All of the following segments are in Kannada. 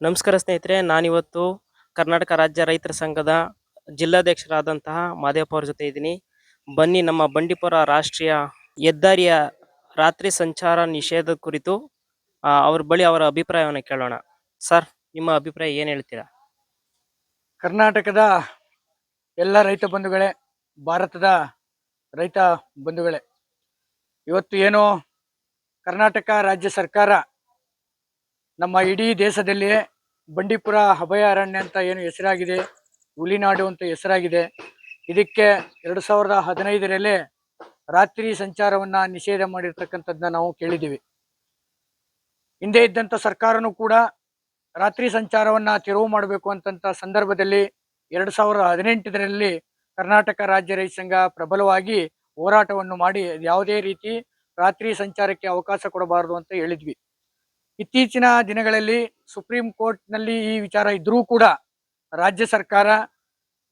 ನಮಸ್ಕಾರ ಸ್ನೇಹಿತರೆ, ನಾನಿವತ್ತು ಕರ್ನಾಟಕ ರಾಜ್ಯ ರೈತರ ಸಂಘದ ಜಿಲ್ಲಾಧ್ಯಕ್ಷರಾದಂತಹ ಮಾದೇವಪ್ಪ ಅವ್ರ ಜೊತೆ ಇದ್ದೀನಿ. ಬನ್ನಿ, ನಮ್ಮ ಬಂಡೀಪುರ ರಾಷ್ಟ್ರೀಯ ಹೆದ್ದಾರಿಯ ರಾತ್ರಿ ಸಂಚಾರ ನಿಷೇಧ ಕುರಿತು ಅವ್ರ ಬಳಿ ಅವರ ಅಭಿಪ್ರಾಯವನ್ನು ಕೇಳೋಣ. ಸರ್, ನಿಮ್ಮ ಅಭಿಪ್ರಾಯ ಏನು ಹೇಳ್ತೀರಾ? ಕರ್ನಾಟಕದ ಎಲ್ಲ ರೈತ ಬಂಧುಗಳೇ, ಭಾರತದ ರೈತ ಬಂಧುಗಳೇ, ಇವತ್ತು ಏನು ಕರ್ನಾಟಕ ರಾಜ್ಯ ಸರ್ಕಾರ ನಮ್ಮ ಇಡೀ ದೇಶದಲ್ಲಿ ಬಂಡೀಪುರ ಅಭಯಾರಣ್ಯ ಅಂತ ಏನು ಹೆಸರಾಗಿದೆ, ಹುಲಿನಾಡು ಅಂತ ಹೆಸರಾಗಿದೆ. ಇದಕ್ಕೆ ಎರಡು ಸಾವಿರದ ಹದಿನೈದರಲ್ಲಿ ರಾತ್ರಿ ಸಂಚಾರವನ್ನ ನಿಷೇಧ ಮಾಡಿರ್ತಕ್ಕಂಥದ್ದನ್ನ ನಾವು ಕೇಳಿದ್ದೀವಿ. ಹಿಂದೆ ಇದ್ದಂಥ ಸರ್ಕಾರನೂ ಕೂಡ ರಾತ್ರಿ ಸಂಚಾರವನ್ನ ತೆರವು ಮಾಡಬೇಕು ಅಂತಂತ ಸಂದರ್ಭದಲ್ಲಿ ಎರಡು ಸಾವಿರದ ಹದಿನೆಂಟರಲ್ಲಿ ಕರ್ನಾಟಕ ರಾಜ್ಯ ರೈತ ಸಂಘ ಪ್ರಬಲವಾಗಿ ಹೋರಾಟವನ್ನು ಮಾಡಿ ಯಾವುದೇ ರೀತಿ ರಾತ್ರಿ ಸಂಚಾರಕ್ಕೆ ಅವಕಾಶ ಕೊಡಬಾರದು ಅಂತ ಹೇಳಿದ್ವಿ. ಇತ್ತೀಚಿನ ದಿನಗಳಲ್ಲಿ ಸುಪ್ರೀಂ ಕೋರ್ಟ್ನಲ್ಲಿ ಈ ವಿಚಾರ ಇದ್ರೂ ಕೂಡ ರಾಜ್ಯ ಸರ್ಕಾರ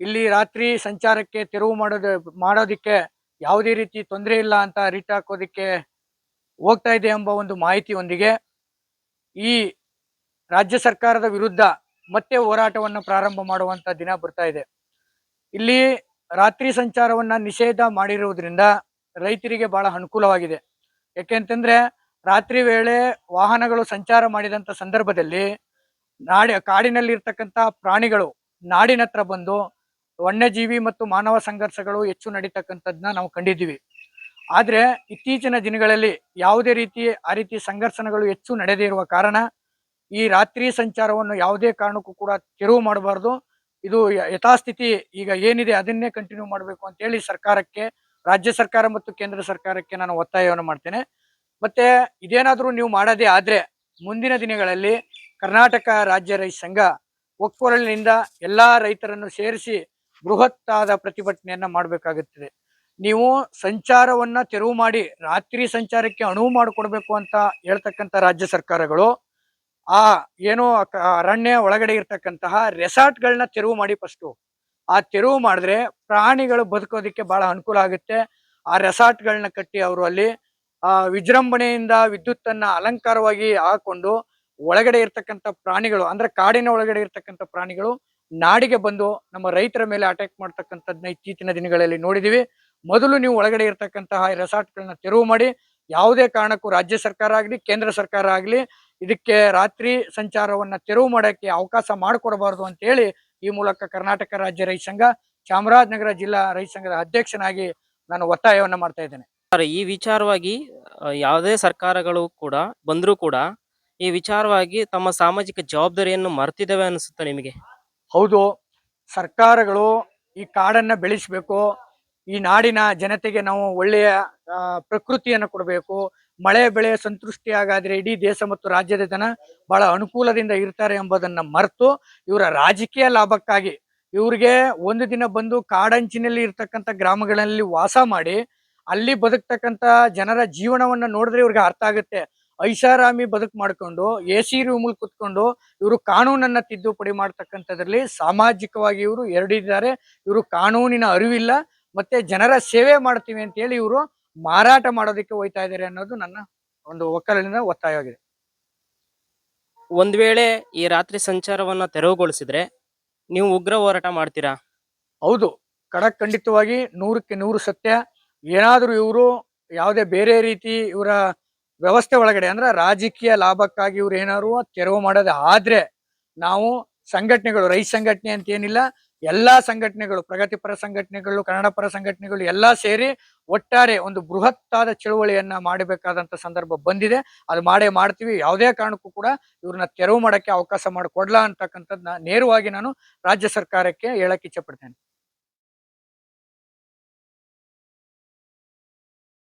ಇಲ್ಲಿ ರಾತ್ರಿ ಸಂಚಾರಕ್ಕೆ ತೆರವು ಮಾಡೋದು, ಮಾಡೋದಿಕ್ಕೆ ಯಾವುದೇ ರೀತಿ ತೊಂದರೆ ಇಲ್ಲ ಅಂತ ರಿಟ್ ಹಾಕೋದಿಕ್ಕೆ ಹೋಗ್ತಾ ಇದೆ ಎಂಬ ಒಂದು ಮಾಹಿತಿಯೊಂದಿಗೆ ಈ ರಾಜ್ಯ ಸರ್ಕಾರದ ವಿರುದ್ಧ ಮತ್ತೆ ಹೋರಾಟವನ್ನು ಪ್ರಾರಂಭ ಮಾಡುವಂತ ದಿನ ಬರ್ತಾ ಇದೆ. ಇಲ್ಲಿ ರಾತ್ರಿ ಸಂಚಾರವನ್ನು ನಿಷೇಧ ಮಾಡಿರುವುದರಿಂದ ರೈತರಿಗೆ ಬಹಳ ಅನುಕೂಲವಾಗಿದೆ. ಯಾಕೆಂತಂದ್ರೆ ರಾತ್ರಿ ವೇಳೆ ವಾಹನಗಳು ಸಂಚಾರ ಮಾಡಿದಂತ ಸಂದರ್ಭದಲ್ಲಿ ನಾಡಿ ಕಾಡಿನಲ್ಲಿರ್ತಕ್ಕಂಥ ಪ್ರಾಣಿಗಳು ನಾಡಿನ ಹತ್ರ ಬಂದು ವನ್ಯಜೀವಿ ಮತ್ತು ಮಾನವ ಸಂಘರ್ಷಗಳು ಹೆಚ್ಚು ನಡೀತಕ್ಕಂಥದ್ದನ್ನ ನಾವು ಕಂಡಿದ್ದೀವಿ. ಆದರೆ ಇತ್ತೀಚಿನ ದಿನಗಳಲ್ಲಿ ಯಾವುದೇ ರೀತಿ ಆ ರೀತಿ ಸಂಘರ್ಷಣಗಳು ಹೆಚ್ಚು ನಡೆದೇ ಇರುವ ಕಾರಣ ಈ ರಾತ್ರಿ ಸಂಚಾರವನ್ನು ಯಾವುದೇ ಕಾರಣಕ್ಕೂ ಕೂಡ ತೆರವು ಮಾಡಬಾರ್ದು. ಇದು ಯಥಾಸ್ಥಿತಿ ಈಗ ಏನಿದೆ ಅದನ್ನೇ ಕಂಟಿನ್ಯೂ ಮಾಡಬೇಕು ಅಂತ ಹೇಳಿ ಸರ್ಕಾರಕ್ಕೆ, ರಾಜ್ಯ ಸರ್ಕಾರ ಮತ್ತು ಕೇಂದ್ರ ಸರ್ಕಾರಕ್ಕೆ ನಾನು ಒತ್ತಾಯವನ್ನು ಮಾಡ್ತೇನೆ. ಮತ್ತೆ ಇದೇನಾದರೂ ನೀವು ಮಾಡದೇ ಆದರೆ ಮುಂದಿನ ದಿನಗಳಲ್ಲಿ ಕರ್ನಾಟಕ ರಾಜ್ಯ ರೈತ ಸಂಘ ಒಕ್ಕೊರಲಿನಿಂದ ಎಲ್ಲಾ ರೈತರನ್ನು ಸೇರಿಸಿ ಬೃಹತ್ತಾದ ಪ್ರತಿಭಟನೆಯನ್ನ ಮಾಡಬೇಕಾಗುತ್ತದೆ. ನೀವು ಸಂಚಾರವನ್ನ ತೆರವು ಮಾಡಿ ರಾತ್ರಿ ಸಂಚಾರಕ್ಕೆ ಅನುವು ಮಾಡಿಕೊಡ್ಬೇಕು ಅಂತ ಹೇಳ್ತಕ್ಕಂಥ ರಾಜ್ಯ ಸರ್ಕಾರಗಳು, ಆ ಏನೋ ಅರಣ್ಯ ಒಳಗಡೆ ಇರ್ತಕ್ಕಂತಹ ರೆಸಾರ್ಟ್ಗಳನ್ನ ತೆರವು ಮಾಡಿ ಫಸ್ಟು ಆ ತೆರವು ಮಾಡಿದ್ರೆ ಪ್ರಾಣಿಗಳು ಬದುಕೋದಕ್ಕೆ ಬಹಳ ಅನುಕೂಲ ಆಗುತ್ತೆ. ಆ ರೆಸಾರ್ಟ್ಗಳನ್ನ ಕಟ್ಟಿ ಅವರು ಅಲ್ಲಿ ಆ ವಿಜೃಂಭಣೆಯಿಂದ ವಿದ್ಯುತ್ತನ್ನ ಅಲಂಕಾರವಾಗಿ ಹಾಕೊಂಡು ಒಳಗಡೆ ಇರ್ತಕ್ಕಂಥ ಪ್ರಾಣಿಗಳು, ಅಂದ್ರೆ ಕಾಡಿನ ಒಳಗಡೆ ಇರ್ತಕ್ಕಂಥ ಪ್ರಾಣಿಗಳು ನಾಡಿಗೆ ಬಂದು ನಮ್ಮ ರೈತರ ಮೇಲೆ ಅಟ್ಯಾಕ್ ಮಾಡ್ತಕ್ಕಂಥದ್ನ ಇತ್ತೀಚಿನ ದಿನಗಳಲ್ಲಿ ನೋಡಿದೀವಿ. ಮೊದಲು ನೀವು ಒಳಗಡೆ ಇರ್ತಕ್ಕಂತಹ ರೆಸಾರ್ಟ್ಗಳನ್ನ ತೆರವು ಮಾಡಿ, ಯಾವುದೇ ಕಾರಣಕ್ಕೂ ರಾಜ್ಯ ಸರ್ಕಾರ ಆಗ್ಲಿ, ಕೇಂದ್ರ ಸರ್ಕಾರ ಆಗ್ಲಿ, ಇದಕ್ಕೆ ರಾತ್ರಿ ಸಂಚಾರವನ್ನ ತೆರವು ಮಾಡಕ್ಕೆ ಅವಕಾಶ ಮಾಡಿಕೊಡಬಾರದು ಅಂತ ಹೇಳಿ ಈ ಮೂಲಕ ಕರ್ನಾಟಕ ರಾಜ್ಯ ರೈತ ಸಂಘ, ಚಾಮರಾಜನಗರ ಜಿಲ್ಲಾ ರೈತ ಸಂಘದ ಅಧ್ಯಕ್ಷನಾಗಿ ನಾನು ಒತ್ತಾಯವನ್ನ ಮಾಡ್ತಾ ಇದ್ದೇನೆ. ಈ ವಿಚಾರವಾಗಿ ಯಾವುದೇ ಸರ್ಕಾರಗಳು ಕೂಡ ಬಂದರೂ ಕೂಡ ಈ ವಿಚಾರವಾಗಿ ತಮ್ಮ ಸಾಮಾಜಿಕ ಜವಾಬ್ದಾರಿಯನ್ನು ಮರ್ತಿದ್ದಾವೆ ಅನಿಸುತ್ತೆ ನಿಮಗೆ? ಹೌದು. ಸರ್ಕಾರಗಳು ಈ ಕಾಡನ್ನು ಬೆಳೆಸಬೇಕು. ಈ ನಾಡಿನ ಜನತೆಗೆ ನಾವು ಒಳ್ಳೆಯ ಪ್ರಕೃತಿಯನ್ನು ಕೊಡಬೇಕು. ಮಳೆ, ಬೆಳೆ ಸಂತೃಷ್ಟಿ ಆಗಾದ್ರೆ ಇಡೀ ದೇಶ ಮತ್ತು ರಾಜ್ಯದ ಜನ ಬಹಳ ಅನುಕೂಲದಿಂದ ಇರ್ತಾರೆ ಎಂಬುದನ್ನು ಮರೆತು ಇವರ ರಾಜಕೀಯ ಲಾಭಕ್ಕಾಗಿ ಇವರಿಗೆ ಒಂದು ದಿನ ಬಂದು ಕಾಡಂಚಿನಲ್ಲಿ ಇರ್ತಕ್ಕಂಥ ಗ್ರಾಮಗಳಲ್ಲಿ ವಾಸ ಮಾಡಿ ಅಲ್ಲಿ ಬದುಕ್ತಕ್ಕಂಥ ಜನರ ಜೀವನವನ್ನ ನೋಡಿದ್ರೆ ಇವ್ರಿಗೆ ಅರ್ಥ ಆಗುತ್ತೆ. ಐಷಾರಾಮಿ ಬದುಕು ಮಾಡ್ಕೊಂಡು ಎ ಸಿ ರೂಮಲ್ಲಿ ಕುತ್ಕೊಂಡು ಇವರು ಕಾನೂನನ್ನ ತಿದ್ದುಪಡಿ ಮಾಡ್ತಕ್ಕಂಥದ್ರಲ್ಲಿ ಸಾಮಾಜಿಕವಾಗಿ ಇವರು ಎರಡಿದ್ದಾರೆ. ಇವರು ಕಾನೂನಿನ ಅರಿವಿಲ್ಲ ಮತ್ತೆ ಜನರ ಸೇವೆ ಮಾಡ್ತೀವಿ ಅಂತ ಹೇಳಿ ಇವರು ಮಾರಾಟ ಮಾಡೋದಕ್ಕೆ ಹೋಯ್ತಾ ಇದ್ದಾರೆ ಅನ್ನೋದು ನನ್ನ ಒಂದು ಒಕ್ಕಲಿನ ಒತ್ತಾಯವಾಗಿದೆ. ಒಂದ್ ವೇಳೆ ಈ ರಾತ್ರಿ ಸಂಚಾರವನ್ನ ತೆರವುಗೊಳಿಸಿದ್ರೆ ನೀವು ಉಗ್ರ ಹೋರಾಟ ಮಾಡ್ತೀರಾ? ಹೌದು. ಖಡಕ್ ಖಂಡಿತವಾಗಿ ನೂರಕ್ಕೆ ನೂರು ಸತ್ಯ. ಏನಾದರೂ ಇವರು ಯಾವುದೇ ಬೇರೆ ರೀತಿ ಇವರ ವ್ಯವಸ್ಥೆ ಒಳಗಡೆ ಅಂದ್ರೆ ರಾಜಕೀಯ ಲಾಭಕ್ಕಾಗಿ ಇವ್ರು ಏನಾದ್ರು ತೆರವು ಮಾಡೋದು ಆದ್ರೆ ನಾವು ಸಂಘಟನೆಗಳು, ರೈತ ಸಂಘಟನೆ ಅಂತ ಏನಿಲ್ಲ, ಎಲ್ಲಾ ಸಂಘಟನೆಗಳು ಪ್ರಗತಿಪರ ಸಂಘಟನೆಗಳು, ಕನ್ನಡ ಪರ ಸಂಘಟನೆಗಳು ಎಲ್ಲಾ ಸೇರಿ ಒಟ್ಟಾರೆ ಒಂದು ಬೃಹತ್ತಾದ ಚಳುವಳಿಯನ್ನ ಮಾಡಬೇಕಾದಂತ ಸಂದರ್ಭ ಬಂದಿದೆ. ಅದು ಮಾಡೇ ಮಾಡ್ತೀವಿ. ಯಾವುದೇ ಕಾರಣಕ್ಕೂ ಕೂಡ ಇವ್ರನ್ನ ತೆರವು ಮಾಡಕ್ಕೆ ಅವಕಾಶ ಮಾಡಿಕೊಡ್ಲಾ ಅಂತಕ್ಕಂಥದ್ನ ನೇರವಾಗಿ ನಾನು ರಾಜ್ಯ ಸರ್ಕಾರಕ್ಕೆ ಹೇಳಕ್ಕೆ ಇಚ್ಛೆ ಪಡ್ತೇನೆ.